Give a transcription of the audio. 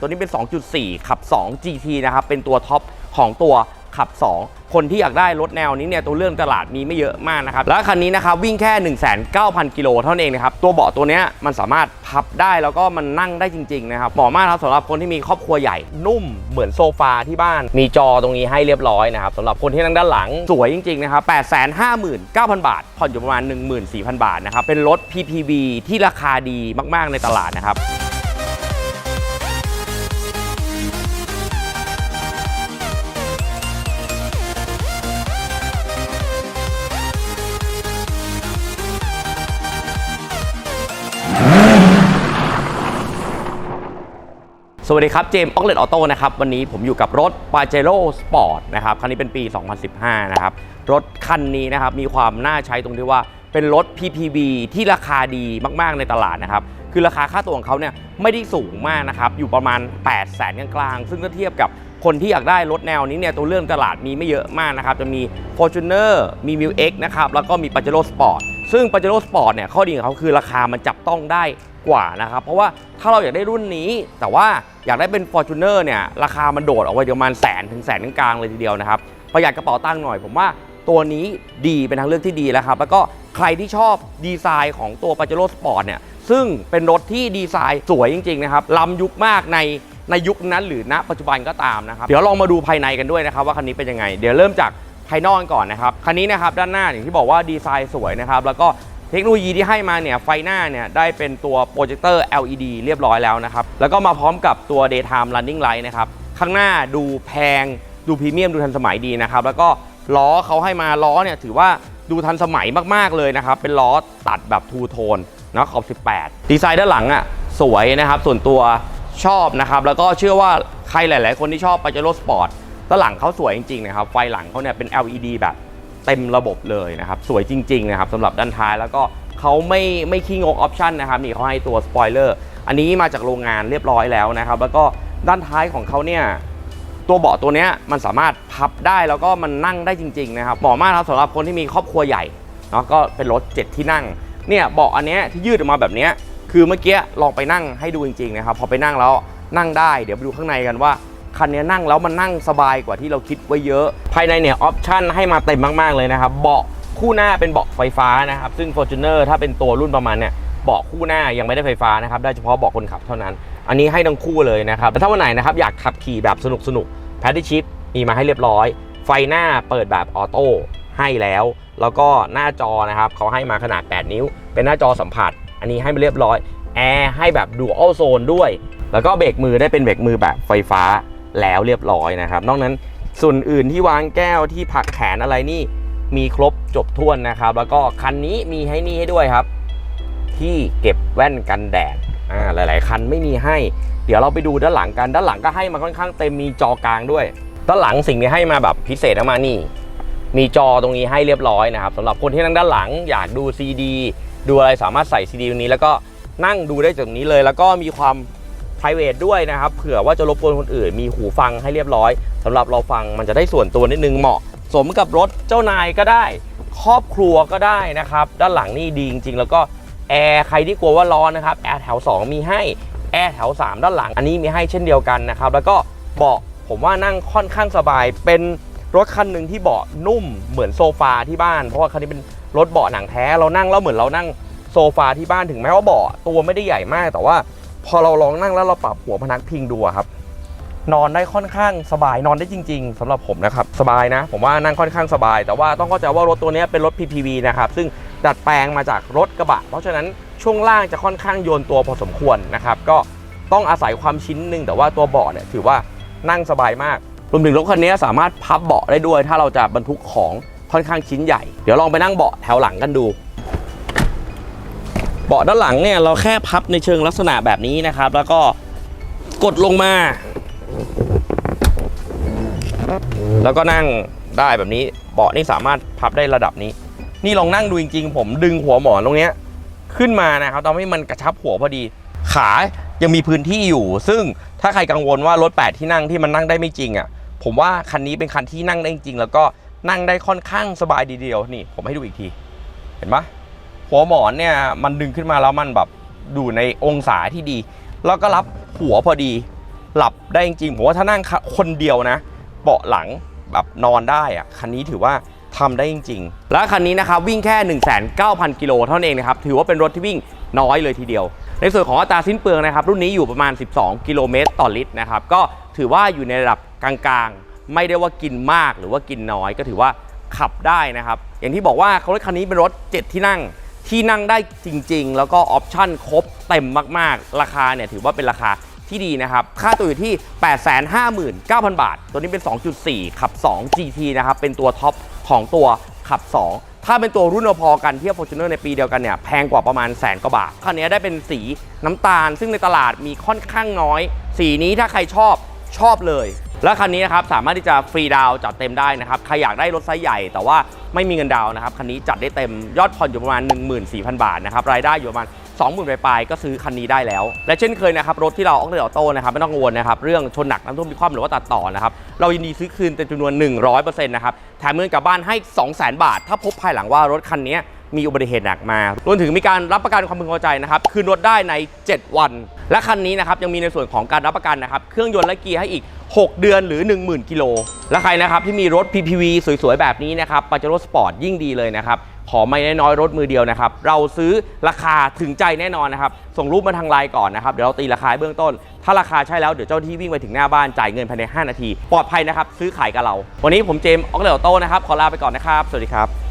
ตัวนี้เป็น 2.4 ขับ 2 GT นะครับ เป็นตัวท็อปของตัวขับ 2 คนที่อยากได้รถแนวนี้เนี่ยตัวเรื่องตลาดมีไม่เยอะมากนะครับ แล้วคันนี้นะครับวิ่งแค่ 19,000 กิโลเท่านั้นเองนะครับ ตัวเบาะตัวนี้มันสามารถพับได้แล้วก็มันนั่งได้จริง ๆ นะครับ เหมาะมากครับสำหรับคนที่มีครอบครัวใหญ่นุ่มเหมือนโซฟาที่บ้าน มีจอตรงนี้ให้เรียบร้อยนะครับสำหรับคนที่นั่งด้านหลังสวยจริง ๆ นะครับ 859,000 บาท ผ่อนอยู่ประมาณ 14,000 บาทนะครับเป็นรถ PPV ที่ราคาดีมากๆในตลาดนะครับ สวัสดีครับ เจมส์ออกเลตออโต้นะครับ วันนี้ผมอยู่กับรถ p a j e r o Sport นะครับ คันนี้เป็นปี 2015 นะครับ รถคันนี้นะครับ มีความน่าใช้ตรงที่ว่าเป็นรถ PPV ที่ราคาดีมาก ๆ ในตลาดนะครับ คือราคาค่าตัวของเขาเนี่ยไม่ได้สูงมากนะครับ อยู่ประมาณ 8 0 0แสนกลางๆ ซึ่งถ้าเทียบกับคนที่อยากได้รถแนวนี้เนี่ยตัวเรื่องตลาดมีไม่เยอะมากนะครับ จะมี Fortuner มี m i l X นะครับ แล้วก็มี p a j e r o Sport ซึ่ง p a j e r o Sport เนี่ยข้อดีของเขาคือราคามันจับต้องได้กว่านะครับ เพราะว่าถ้าเราอยากได้รุ่นนี้ แต่ว่าอยากได้เป็น Fortuner เนี่ยราคามันโดดออกไปประมาณแสนถึงแสนกลางเลยทีเดียวนะครับประหยัดกระเป๋าตังค์หน่อยผมว่าตัวนี้ดีเป็นทางเลือกที่ดีแล้วครับ แล้วก็ใครที่ชอบดีไซน์ของตัว p a j e r o Sport เนี่ยซึ่งเป็นรถที่ดีไซน์สวยจริงๆนะครับล้ำยุคมากในในยุคนั้นหรือณปัจจุบันก็ตามนะครับ เดี๋ยวลองมาดูภายในกันด้วยนะครับว่าคันนี้เป็นยังไง เดี๋ยวเริ่มจาก ภายนอกก่อนนะครับคันนี้นะครับด้านหน้าอย่างที่บอกว่าดีไซน์สวยนะครับแล้วก็เทคโนโลยีที่ให้มาเนี่ยไฟหน้าเนี่ยได้เป็นตัวโปรเจคเตอร์ LED เรียบร้อยแล้วนะครับแล้วก็มาพร้อมกับตัว daytime running light นะครับข้างหน้าดูแพงดูพรีเมียมดูทันสมัยดีนะครับแล้วก็ล้อเขาให้มาล้อเนี่ยถือว่าดูทันสมัยมาก ๆ เลยนะครับ เป็นล้อตัดแบบทูโทนนะขอบ 18 ดีไซน์ด้านหลังอะสวยนะครับ ส่วนตัวชอบนะครับ แล้วก็เชื่อว่าใครหลาย ๆ คนที่ชอบ Pajero Sport ด้านหลังเขาสวยจริงๆนะครับ ไฟหลังเขาเนี่ยเป็น LED แบบเต็มระบบเลยนะครับ สวยจริงๆนะครับสำหรับด้านท้ายแล้วก็เขาไม่ไม่ขี้งกออปชันนะครับนี่เขาให้ตัวสปอยเลอร์อันนี้มาจากโรงงานเรียบร้อยแล้วนะครับ แล้วก็ด้านท้ายของเขาเนี่ยตัวเบาะตัวนี้มันสามารถพับได้แล้วก็มันนั่งได้จริง ๆ นะครับเหมาะมากครับสำหรับคนที่มีครอบครัวใหญ่เนาะก็เป็นรถ 7 ที่นั่งเนี่ยเบาะอันนี้ที่ยืดออกมาแบบนี้คือเมื่อกี้ลองไปนั่งให้ดูจริงๆนะครับพอไปนั่งแล้วนั่งได้ เดี๋ยวไปดูข้างในกันว่า คันนี้นั่งแล้วมันนั่งสบายกว่าที่เราคิดไว้เยอะ ภายในเนี่ยออปชั่นให้มาเต็มมาก ๆ เลยนะครับ เบาะคู่หน้าเป็นเบาะไฟฟ้านะครับ ซึ่ง Fortuner ถ้าเป็นตัวรุ่นประมาณเนี่ยเบาะคู่หน้ายังไม่ได้ไฟฟ้านะครับ ได้เฉพาะเบาะคนขับเท่านั้น อันนี้ให้ทั้งคู่เลยนะครับแต่ถ้าวันไหนนะครับอยากขับขี่แบบสนุกสนุกแพดดี้ชิปมีมาให้เรียบร้อย ไฟหน้าเปิดแบบออโต้ให้แล้ว แล้วก็หน้าจอนะครับเขาให้มาขนาด 8 นิ้ว เป็นหน้าจอสัมผัส อันนี้ให้มาเรียบร้อยแอร์ให้แบบดูอัลโซนด้วย แล้วก็เบรกมือได้เป็นเบรกมือแบบไฟฟ้า แล้วเรียบร้อยนะครับ นอกนั้นส่วนอื่นที่วางแก้วที่ผักแขนอะไรนี่มีครบจบถ้วนนะครับ แล้วก็คันนี้มีให้นี่ให้ด้วยครับ ที่เก็บแว่นกันแดดอ่าหลาย ๆ คันไม่มีให้ เดี๋ยวเราไปดูด้านหลังกันด้านหลังก็ให้มาค่อนข้างเต็มมีจอกลางด้วย ด้านหลังสิ่งที่ให้มาแบบพิเศษมากนี่ มีจอตรงนี้ให้เรียบร้อยนะครับสำหรับคนที่นั่งด้านหลังอยากดูซีดีดูอะไรสามารถใส่ซีดีตรงนี้ แล้วก็นั่งดูได้จากนี้เลย แล้วก็มีความ p r i v a t ด้วยนะครับ เผื่อว่าจะรบกวนคนอื่น มีหูฟังให้เรียบร้อยสำหรับเราฟังมันจะได้ส่วนตัวนิดนึงเหมาะ สมกับรถเจ้านายก็ได้ ครอบครัวก็ได้นะครับ ด้านหลังนี่ดีจริง ๆ แล้วก็แอร์ใครที่กลัวว่าร้อนนะครับแอร์แถว 2 มีให้แอร์แถว 3 ด้านหลัง อันนี้มีให้เช่นเดียวกันนะครับ แล้วก็เบาะผมว่านั่งค่อนข้างสบาย เป็นรถคันหนึ่งที่เบาะนุ่มเหมือนโซฟาที่บ้าน เพราะว่าคันนี้เป็นรถเบาะหนังแท้เรานั่งแล้วเหมือนเรานั่งโซฟาที่บ้านถึงแม้ว่าเบาะตัวไม่ได้ใหญ่มากแต่ว่า พอเราลองนั่งแล้วเราปรับหัวพนักพิงดูครับ นอนได้ค่อนข้างสบายนอนได้จริง ๆสำหรับผมนะครับสบายนะ ผมว่านั่งค่อนข้างสบาย แต่ว่าต้องเข้าใจว่ารถตัวนี้เป็นรถ PPV นะครับซึ่งดัดแปลงมาจากรถกระบะ เพราะฉะนั้นช่วงล่างจะค่อนข้างโยนตัวพอสมควรนะครับก็ต้องอาศัยความชิ้นหนึ่งแต่ว่าตัวเบาะเนี่ยถือว่านั่งสบายมากรวมถึงรถคันนี้สามารถพับเบาะได้ด้วย ถ้าเราจะบรรทุกของค่อนข้างชิ้นใหญ่ เดี๋ยวลองไปนั่งเบาะแถวหลังกันดู เบาะด้านหลังเนี่ยเราแค่พับในเชิงลักษณะแบบนี้นะครับ แล้วก็กดลงมา แล้วก็นั่งได้แบบนี้เบาะนี่สามารถพับได้ระดับนี้ นี่ลองนั่งดูจริงๆ ผมดึงหัวหมอนตรงเนี้ยขึ้นมานะครับทำให้มันกระชับหัวพอดี ขายังมีพื้นที่อยู่ ซึ่งถ้าใครกังวลว่ารถ 8 ที่นั่งที่มันนั่งได้ไม่จริงอะผมว่าคันนี้เป็นคันที่นั่งได้จริง แล้วก็นั่งได้ค่อนข้างสบายดีเดียวนี่ผมให้ดูอีกที เห็นปะ หัวหมอนเนี่ยมันดึงขึ้นมาแล้วมันแบบดูในองศาที่ดี แล้วก็รับหัวพอดี หลับได้จริงๆผมว่าถ้านั่งคนเดียวนะเบาะหลังแบบนอนได้อะคันนี้ถือว่าทำได้จริง ๆ และคันนี้นะครับวิ่งแค่ 19,000 กิโลเท่านั้นเองนะครับถือว่าเป็นรถที่วิ่งน้อยเลยทีเดียว ในส่วนของอัตราสิ้นเปลืองนะครับรุ่นนี้อยู่ประมาณ 12 กิโลเมตรต่อลิตรนะครับก็ถือว่าอยู่ในระดับกลางๆ ไม่ได้ว่ากินมากหรือว่ากินน้อยก็ถือว่าขับได้นะครับ อย่างที่บอกว่าเขารถคันนี้เป็นรถ 7 ที่นั่ง ที่นั่งได้จริง ๆ แล้วก็ออปชั่นครบเต็มมากๆ ราคาเนี่ยถือว่าเป็นราคาที่ดีนะครับ ค่าตัวอยู่ที่ 859,000 บาท ตัวนี้เป็น 2.4 ขับ 2 GT นะครับ เป็นตัวท็อปของตัวขับ 2 ถ้าเป็นตัวรุ่นพอกันเทียบ Fortuner ในปีเดียวกันเนี่ย แพงกว่าประมาณแสนกว่าบาท คันนี้ได้เป็นสีน้ำตาล ซึ่งในตลาดมีค่อนข้างน้อย สีนี้ถ้าใครชอบชอบเลย และคันนี้นะครับสามารถที่จะฟรีดาวจัดเต็มได้นะครับใครอยากได้รถไซส์ใหญ่ แต่ว่าไม่มีเงินดาวน์นะครับคันนี้จัดได้เต็มยอดผ่อนอยู่ประมาณ 14,000 บาทนะครับรายได้อยู่ประมาณ20,000ปลายๆก็ซื้อคันนี้ได้แล้ว และเช่นเคยนะครับรถที่เราออกเดออโต้นะครับไม่ต้องกังวลนะครับเรื่องชนหนักน้ำท่วมมีความหรือว่าตัดต่อนะครับเรายินดีซื้อคืนเต็มจำนวน 100%นะครับแถมเงินกลับบ้านให้ 200,000 บาท ถ้าพบภายหลังว่ารถคันนี้ มีอุบัติเหตุหนักมารวมถึงมีการรับประกันความพึงพอใจนะครับ คืนรถได้ใน 7 วัน และคันนี้นะครับยังมีในส่วนของการรับประกันนะครับ เครื่องยนต์และเกียร์ให้อีก 6 เดือนหรือ 10,000 กิโล และใครนะครับที่มีรถ PPV สวยๆ แบบนี้นะครับปาเจโร่สปอร์ตยิ่งดีเลยนะครับ ขอไม่น้อยรถมือเดียวนะครับ เราซื้อราคาถึงใจแน่นอนนะครับ ส่งรูปมาทางไลน์ก่อนนะครับ เดี๋ยวเราตีราคาเบื้องต้น ถ้าราคาใช่แล้วเดี๋ยวเจ้าที่วิ่งไปถึงหน้าบ้านจ่ายเงินภายใน 5 นาที ปลอดภัยนะครับซื้อขายกับเรา วันนี้ผมเจมส์ออกเลโอโต้นะครับขอลาไปก่อนนะครับ สวัสดีครับ